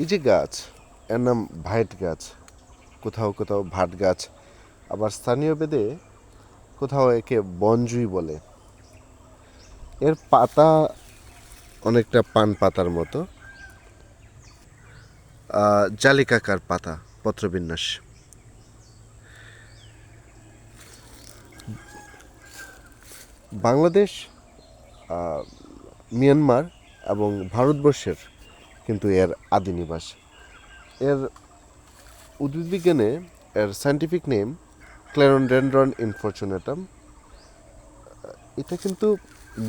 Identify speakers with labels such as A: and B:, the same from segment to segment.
A: এই যে গাছ, এর নাম ভাইট গাছ, কোথাও কোথাও ভাট গাছ। আবার স্থানীয় বেদে কোথাও একে বনজুই বলে। এর পাতা অনেকটা পান পাতার মতো। জালিকাকার পাতা, পত্রবিন্যাস। বাংলাদেশ মিয়ানমার এবং ভারতবর্ষের কিন্তু এর আদি নিবাস। এর উদ্ভিদবিজ্ঞানে এর সায়েন্টিফিক নেম ক্লেরনডেন্ড্রন ইনফরচুনেটাম এটা কিন্তু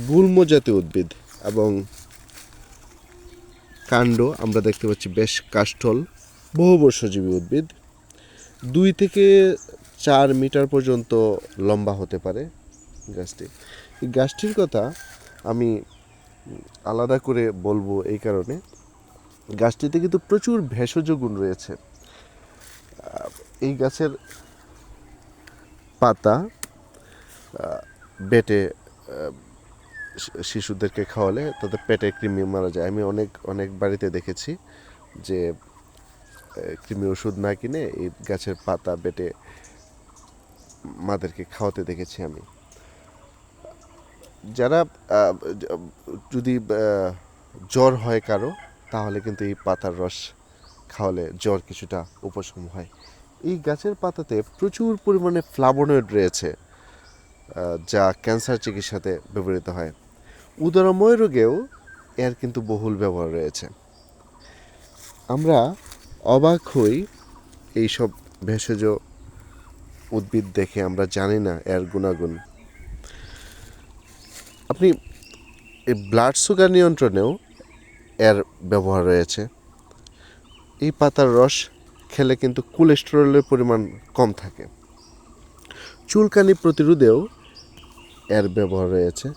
A: গুল্ম জাতীয় উদ্ভিদ এবং কাণ্ড আমরা দেখতে পাচ্ছি বেশ কাষ্ঠল, বহুবর্ষজীবী উদ্ভিদ। দুই থেকে চার মিটার পর্যন্ত লম্বা হতে পারে গাছটি। এই গাছটির কথা আমি আলাদা করে বলব এই কারণে। গাছটিতে কিন্তু প্রচুর ভেষজ গুণ রয়েছে। এই গাছের পাতা বেটে শিশুদেরকে খাওয়ালে তাদের পেটে কৃমি মারা যায়। আমি অনেক অনেক বাড়িতে দেখেছি যে কৃমি ওষুধ না কিনে এই গাছের পাতা বেটে মাদেরকে খাওয়াতে দেখেছি আমি। যারা যদি জ্বর হয় কারও তাহলে কিন্তু এই পাতার রস খাওয়ালে জ্বর কিছুটা উপশম হয়। এই গাছের পাতাতে প্রচুর পরিমাণে ফ্লাভোনয়েড রয়েছে যা ক্যান্সার চিকিৎসাতে ব্যবহৃত হয়। উদরময় রোগেও এর কিন্তু বহুল ব্যবহার রয়েছে। আমরা অবাক হই এইসব ভেষজ উদ্ভিদ দেখে আমরা জানি না এর গুণাগুণ। আপনি এই ব্লাড সুগার নিয়ন্ত্রণেও এর ব্যবহার রয়েছে। এই পাতার রস খেলে কিন্তু কোলেস্টেরলের পরিমাণ কম থাকে। চুলকানি প্রতিরোধেও এর ব্যবহার রয়েছে।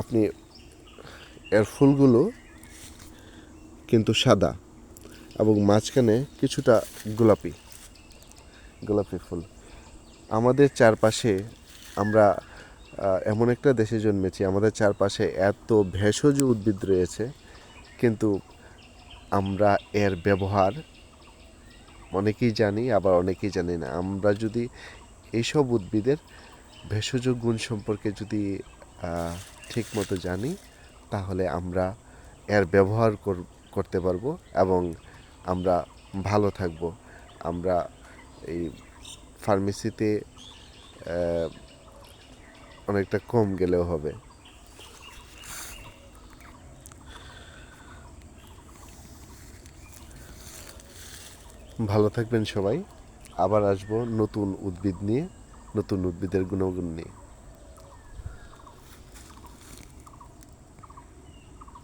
A: আপনি এর ফুলগুলো কিন্তু সাদা এবং মাঝখানে কিছুটা গোলাপি গোলাপি ফুল। আমাদের চারপাশে আমরা এমন একটা দেশে জন্মেছি, আমাদের চারপাশে এত ভেষজ উদ্ভিদ রয়েছে কিন্তু আমরা এর ব্যবহার অনেকেই জানি, আবার অনেকেই জানি না। আমরা যদি এইসব উদ্ভিদের ভেষজ গুণ সম্পর্কে যদি ঠিকমতো জানি, তাহলে আমরা এর ব্যবহার কর- করতে পারব এবং আমরা ভালো থাকব। আমরা এই ফার্মেসিতে অনেকটা কম গেলেও হবে। ভালো থাকবেন সবাই। আবার আসব নতুন উদ্ভিদ নিয়ে নতুন উদ্ভিদের গুণগুণ নিয়ে।